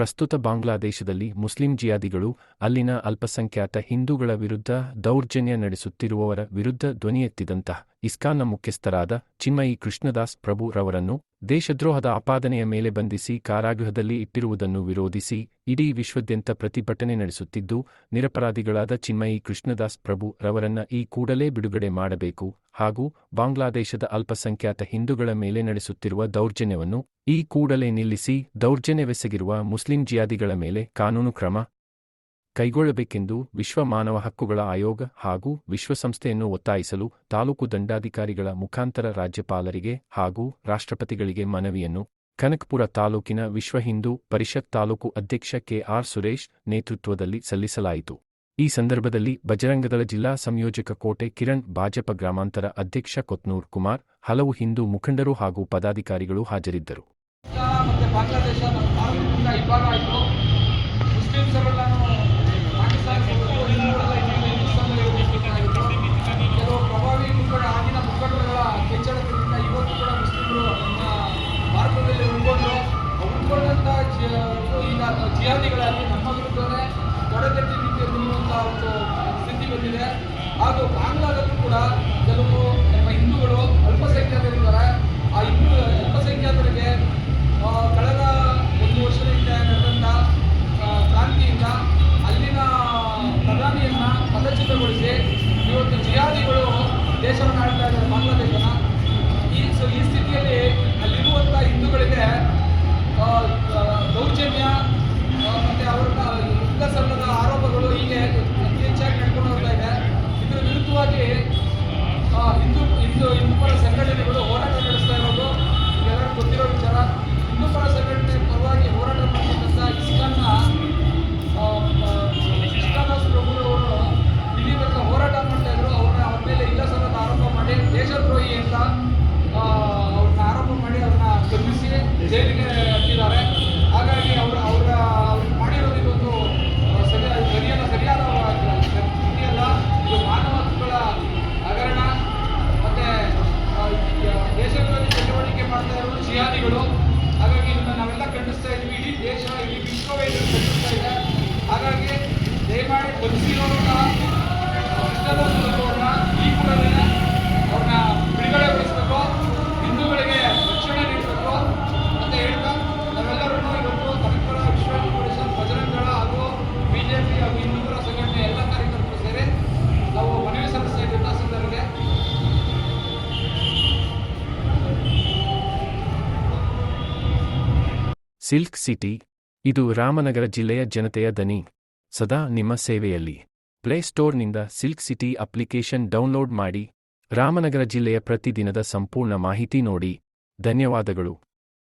ಪ್ರಸ್ತುತ ಬಾಂಗ್ಲಾದೇಶದಲ್ಲಿ ಮುಸ್ಲಿಂ ಜಿಯಾದಿಗಳು, ಅಲ್ಲಿನ ಅಲ್ಪಸಂಖ್ಯಾತ ಹಿಂದೂಗಳ ವಿರುದ್ಧ ದೌರ್ಜನ್ಯ ನಡೆಸುತ್ತಿರುವವರ ವಿರುದ್ಧ ಧ್ವನಿಯೆತ್ತಿದಂತಹ ಇಸ್ಕಾನ್ನ ಮುಖ್ಯಸ್ಥರಾದ ಚಿನ್ಮಯಿ ಕೃಷ್ಣದಾಸ್ ಪ್ರಭು ರವರನ್ನು ದೇಶದ್ರೋಹದ ಆಪಾದನೆಯ ಮೇಲೆ ಬಂಧಿಸಿ ಕಾರಾಗೃಹದಲ್ಲಿ ಇಟ್ಟಿರುವುದನ್ನು ವಿರೋಧಿಸಿ ಇಡೀ ವಿಶ್ವದ್ಯಂತ ಪ್ರತಿಭಟನೆ ನಡೆಸುತ್ತಿದ್ದು, ನಿರಪರಾಧಿಗಳಾದ ಚಿನ್ಮಯಿ ಕೃಷ್ಣದಾಸ್ ಪ್ರಭು ರವರನ್ನ ಈ ಕೂಡಲೇ ಬಿಡುಗಡೆ ಮಾಡಬೇಕು ಹಾಗೂ ಬಾಂಗ್ಲಾದೇಶದ ಅಲ್ಪಸಂಖ್ಯಾತ ಹಿಂದೂಗಳ ಮೇಲೆ ನಡೆಸುತ್ತಿರುವ ದೌರ್ಜನ್ಯವನ್ನು ಈ ಕೂಡಲೇ ನಿಲ್ಲಿಸಿ ದೌರ್ಜನ್ಯವೆಸಗಿರುವ ಮುಸ್ಲಿಂ ಜಿಯಾದಿಗಳ ಮೇಲೆ ಕಾನೂನು ಕ್ರಮ ಕೈಗೊಳ್ಳಬೇಕೆಂದು ವಿಶ್ವ ಮಾನವ ಹಕ್ಕುಗಳ ಆಯೋಗ ಹಾಗೂ ವಿಶ್ವಸಂಸ್ಥೆಯನ್ನು ಒತ್ತಾಯಿಸಲು ತಾಲೂಕು ದಂಡಾಧಿಕಾರಿಗಳ ಮುಖಾಂತರ ರಾಜ್ಯಪಾಲರಿಗೆ ಹಾಗೂ ರಾಷ್ಟ್ರಪತಿಗಳಿಗೆ ಮನವಿಯನ್ನು ಕನಕಪುರ ತಾಲೂಕಿನ ವಿಶ್ವ ಹಿಂದೂ ಪರಿಷತ್ ತಾಲೂಕು ಅಧ್ಯಕ್ಷ ಕೆಆರ್ ಸುರೇಶ್ ನೇತೃತ್ವದಲ್ಲಿ ಸಲ್ಲಿಸಲಾಯಿತು. ಈ ಸಂದರ್ಭದಲ್ಲಿ ಬಜರಂಗದಳ ಜಿಲ್ಲಾ ಸಂಯೋಜಕ ಕೋಟೆ ಕಿರಣ್ ಭಾಜಪ ಗ್ರಾಮಾಂತರ ಅಧ್ಯಕ್ಷ ಕೊತ್ನೂರ್ ಕುಮಾರ್ ಹಲವು ಹಿಂದೂ ಮುಖಂಡರು ಹಾಗೂ ಪದಾಧಿಕಾರಿಗಳು ಹಾಜರಿದ್ದರು. ಈಗ ನಮ್ಮ ವಿರುದ್ಧನೇ ತೊಡೆತಟ್ಟಿ ನಿಲ್ಲುವಂತಹ ಒಂದು ಸ್ಥಿತಿ ಬಂದಿದೆ. ಹಾಗೂ ಬಾಂಗ್ಲಾದಲ್ಲೂ ಕೂಡ ಕೆಲವು ನಮ್ಮ ಹಿಂದೂಗಳು ಅಲ್ಪಸಂಖ್ಯಾತರಿದ್ದಾರೆ ಆ ಹಿಂದೂ ಅಲ್ಪಸಂಖ್ಯಾತರಿಗೆ ಕಳೆದ ಒಂದು ವರ್ಷದಿಂದ ನಡೆದಂತ ಕ್ರಾಂತಿಯಿಂದ ಅಲ್ಲಿನ ಪ್ರಧಾನಿಯನ್ನ ಪದಚ್ಯುತಗೊಳಿಸಿ ಇವತ್ತು ಜಿಯಾದಿಗಳು ದೇಶವನ್ನು ಸಿಲ್ಕ್ ಸಿಟಿ, ಇದು ರಾಮನಗರ ಜಿಲ್ಲೆಯ ಜನತೆಯ ದನಿ. ಸದಾ ನಿಮ್ಮ ಸೇವೆಯಲ್ಲಿ. ಪ್ಲೇಸ್ಟೋರ್ನಿಂದ ಸಿಲ್ಕ್ ಸಿಟಿ ಅಪ್ಲಿಕೇಶನ್ ಡೌನ್ಲೋಡ್ ಮಾಡಿ, ರಾಮನಗರ ಜಿಲ್ಲೆಯ ಪ್ರತಿದಿನದ ಸಂಪೂರ್ಣ ಮಾಹಿತಿ ನೋಡಿ. ಧನ್ಯವಾದಗಳು.